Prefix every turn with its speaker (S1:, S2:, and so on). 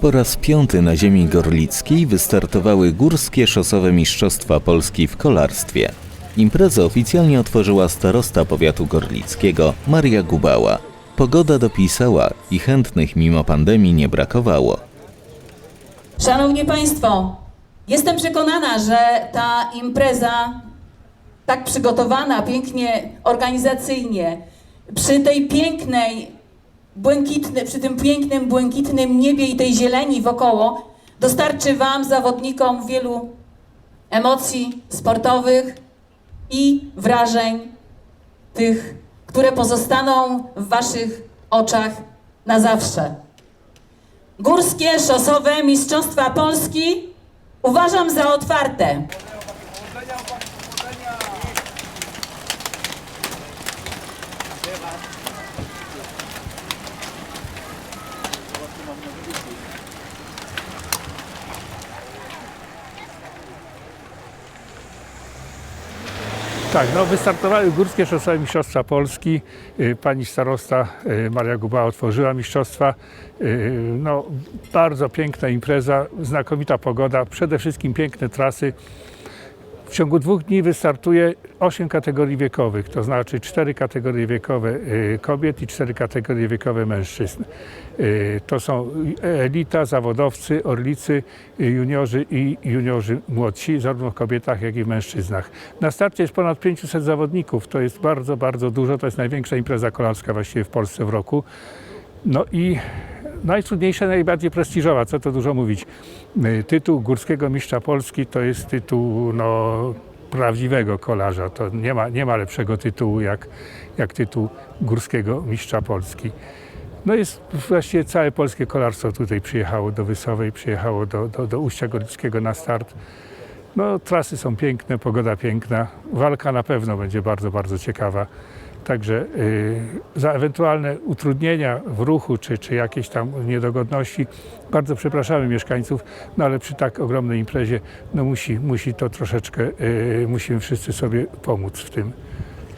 S1: Po raz piąty na ziemi gorlickiej wystartowały górskie szosowe mistrzostwa Polski w kolarstwie. Imprezę oficjalnie otworzyła starosta powiatu gorlickiego Maria Gubała. Pogoda dopisała i chętnych mimo pandemii nie brakowało.
S2: Szanowni Państwo, jestem przekonana, że ta impreza tak przygotowana, pięknie organizacyjnie, przy tej pięknej, błękitny, przy tym pięknym, błękitnym niebie i tej zieleni wokoło, dostarczy Wam, zawodnikom, wielu emocji sportowych i wrażeń tych, które pozostaną w Waszych oczach na zawsze. Górskie szosowe Mistrzostwa Polski uważam za otwarte.
S3: Tak, no wystartowały Górskie Szosowe Mistrzostwa Polski. Y, Pani starosta y, Maria Guba otworzyła mistrzostwa. Y, No, bardzo piękna impreza, znakomita pogoda, przede wszystkim piękne trasy. W ciągu dwóch dni wystartuje 8 kategorii wiekowych, to znaczy 4 kategorie wiekowe y, kobiet i 4 kategorie wiekowe mężczyzn. Y, To są elita, zawodowcy, orlicy, juniorzy i juniorzy młodsi, zarówno w kobietach, jak i w mężczyznach. Na starcie jest ponad 500 zawodników, to jest bardzo, bardzo dużo, to jest największa impreza kolarska właściwie w Polsce w roku. No i najtrudniejsza, najbardziej prestiżowa, co to dużo mówić. Y, Tytuł Górskiego Mistrza Polski to jest tytuł no, prawdziwego kolarza. To nie ma, nie ma lepszego tytułu jak, jak tytuł Górskiego Mistrza Polski. No jest właściwie całe polskie kolarstwo tutaj przyjechało do Wysowej, przyjechało do, do, do Uścia Gorlickiego na start. No, trasy są piękne, pogoda piękna. Walka na pewno będzie bardzo, bardzo ciekawa. Także y, za ewentualne utrudnienia w ruchu czy, czy jakieś tam niedogodności bardzo przepraszamy mieszkańców, no ale przy tak ogromnej imprezie no musi, musi to troszeczkę, y, musimy wszyscy sobie pomóc w tym.